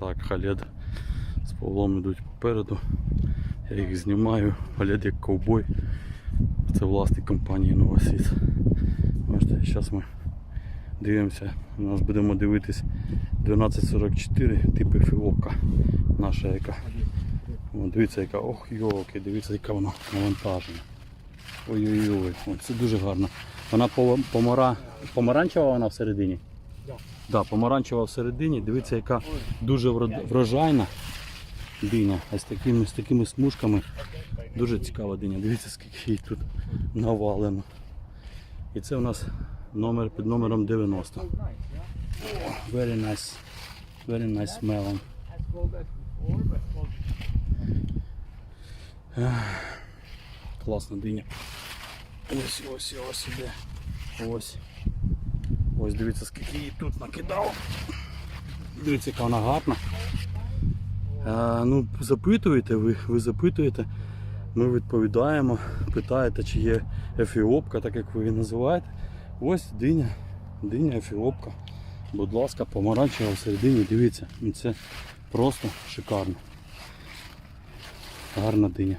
Так, Халед з Павлом йдуть попереду. Я їх знімаю. Халед як ковбой. Це власник компанії Новосвіт. Бачите, зараз ми дивимося. У нас будемо дивитись 1244 типи фіопка. Наша яка. О, дивіться яка. Ох йоки, дивіться яка вона навантажена. Ой-ой-ой, це дуже гарно. Вона помара... помаранчева вона всередині? Да. Помаранчева всередині. Дивіться, яка дуже врожайна диня. З такими, з такими смужками дуже цікава диня. Дивіться, скільки її тут навалено. І це у нас номер під номером 90. О, very nice. Very nice melon. Класна диня. Ось, ось, ось іде. Ось. Ось дивіться, скільки її тут накидав. Дивіться, яка вона гарна. А, ну, запитуєте, ви, ви запитуєте, ми відповідаємо, питаєте, чи є ефіопка, так як ви її називаєте. Ось диня, диня ефіопка. Будь ласка, помаранчева всередині, дивіться, ну, це просто шикарно. Гарна диня.